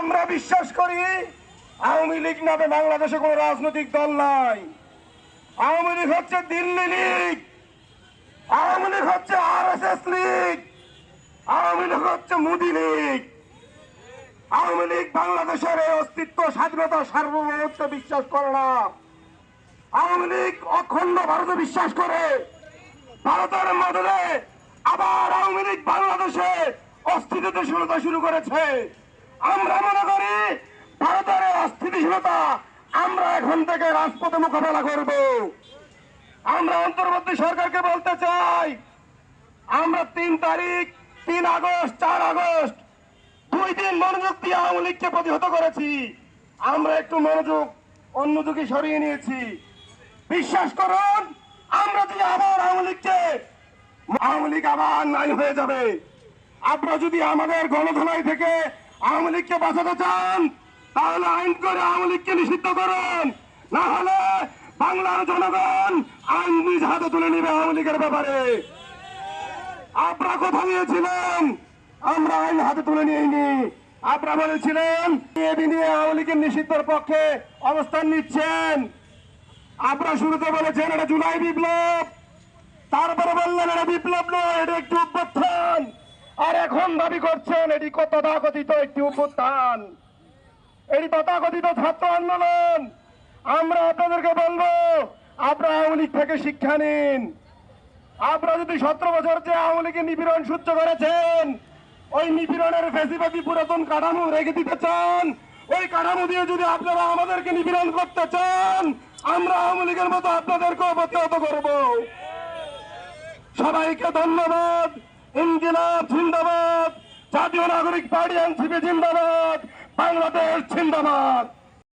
আমরা বিশ্বাস করি আওয়ামী লীগ নামে বাংলাদেশে কোনো রাজনৈতিক দল নাই। আওয়ামী লীগ হচ্ছে দিল্লি লীগ। আওয়ামী লীগ হচ্ছে R S S league. Awami League হচ্ছে মোদী লীগ। আওয়ামী লীগ বাংলাদেশের এই অস্তিত্ব, স্বাধীনতা, সার্বভৌমত্ব বিশ্বাস করে না। আওয়ামী লীগ অখণ্ড ভারতে বিশ্বাস করে। ভারতের মদলে আবার আওয়ামী লীগ বাংলাদেশে অস্থিতিশীলতা শুরু করেছে। আমরা মনে করি ভারতের অস্থিতিশীলতা আমরা এখন থেকে রাজপথে মোকাবেলা করব। আমরা অন্তর্বর্তী সরকারকে বলতে চাই, আমরা তিন তারিখ, তিন আগস্ট, চার আগস্ট, দুই দিন মনোযোগ দিয়ে আওয়ামী লীগকে প্রতিহত করেছি। আমরা একটু মনোযোগ অন্যদিকে সরিয়ে নিয়েছি। বিশ্বাস করুন, আমরা যদি আবার আওয়ামী লীগকে, আওয়ামী লীগ আবার নাই হয়ে যাবে। আপনারা যদি আমাদের গণধোলাই থেকে আওয়ামী লীগকে বাঁচাতে চান, তাহলে আইন করে আওয়ামী লীগকে নিষিদ্ধ করুন। না হলে বাংলার জনগণ আইন নিজ হাতে তুলে নেবে আওয়ামী লীগের ব্যাপারে। আপনারা কথা দিয়েছিলেন আমরা আইন হাতে তুলে নিইনি। আপনারা বলেছিলেন আওয়ামী লীগের নিষিদ্ধের পক্ষে অবস্থান নিচ্ছেন। আপনারা শুরুতে বলেছেন, এটা জুলাই বিপ্লব। তারপরে বললেন, এটা বিপ্লব নয়, এটা একটি অভ্যুত্থান। আর এখন দাবি করছেন, এটি তথাকথিত একটি অভ্যুত্থান। এটি তথাকথিত ছাত্র আন্দোলন। আমরা আপনাদেরকে বলব, আপনারা আওয়ামী লীগ থেকে শিক্ষা নিন। আপনারা যদি সতেরো বছর যে আওয়ামী লীগের নিপীড়ন সহ্য করেছেন, ওই নিপীড়নের ফেসিবাদী পুরাতন কাঠামো রেখে দিতে চান, ওই কাঠামো দিয়ে যদি আপনারা আমাদেরকে নিপীড়ন করতে চান, আমরা আওয়ামী লীগের মতো আপনাদেরকেও প্রতিহত করব। সবাইকে ধন্যবাদ। ইনকিলাব জিন্দাবাদ। জাতীয় নাগরিক পার্টি এনসিপি জিন্দাবাদ। বাংলাদেশ জিন্দাবাদ।